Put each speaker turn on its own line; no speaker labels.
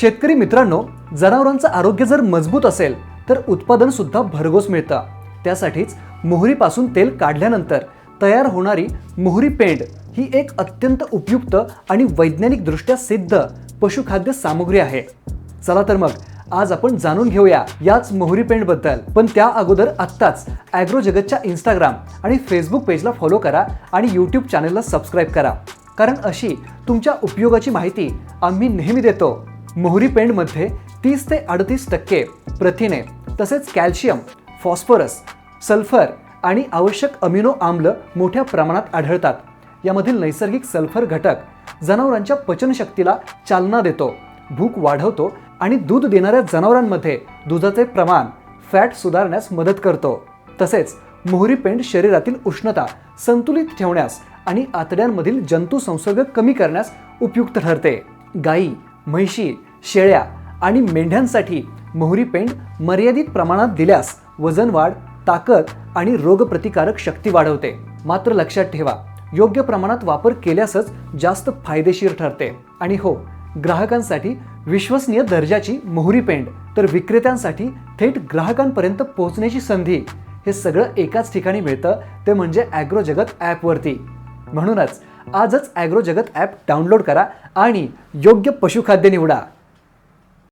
शेतकरी मित्रांनो जनावरांचं आरोग्य जर मजबूत असेल तर उत्पादन सुद्धा भरघोस मिळतं. त्यासाठीच मोहरीपासून तेल काढल्यानंतर तयार होणारी मोहरी पेंड ही एक अत्यंत उपयुक्त आणि वैज्ञानिकदृष्ट्या सिद्ध पशुखाद्य सामग्री आहे. चला तर मग आज आपण जाणून घेऊया याच मोहरी पेंडबद्दल पण त्या अगोदर आत्ताच ॲग्रो जगतच्या इंस्टाग्राम आणि फेसबुक पेजला फॉलो करा आणि यूट्यूब चॅनलला सबस्क्राईब करा. कारण अशी तुमच्या उपयोगाची माहिती आम्ही नेहमी देतो. मोहरी पेंडमध्ये तीस ते अडतीस टक्के प्रथिने तसेच कॅल्शियम फॉस्फरस सल्फर आणि आवश्यक अमिनो आम्ल मोठ्या प्रमाणात आढळतात. यामधील नैसर्गिक सल्फर घटक जनावरांच्या पचनशक्तीला चालना देतो भूक वाढवतो आणि दूध देणाऱ्या जनावरांमध्ये दुधाचे प्रमाण फॅट सुधारण्यास मदत करतो. तसेच मोहरी पेंड शरीरातील उष्णता संतुलित ठेवण्यास आणि आतड्यांमधील जंतू संसर्ग कमी करण्यास उपयुक्त ठरते. गाई म्हैशी शेळ्या आणि मेंढ्यांसाठी मोहरी पेंड मर्यादित प्रमाणात दिल्यास वजन वाढ ताकद आणि रोगप्रतिकारक शक्ती वाढवते. मात्र लक्षात ठेवा योग्य प्रमाणात वापर केल्यासच जास्त फायदेशीर ठरते. आणि हो ग्राहकांसाठी विश्वसनीय दर्जाची मोहरी पेंड तर विक्रेत्यांसाठी थेट ग्राहकांपर्यंत पोहोचण्याची संधी हे सगळं एकाच ठिकाणी मिळतं ते म्हणजे ॲग्रो जगत ॲपवरती. म्हणूनच आजच ॲग्रो जगत ॲप डाउनलोड करा आणि योग्य पशुखाद्य निवडा.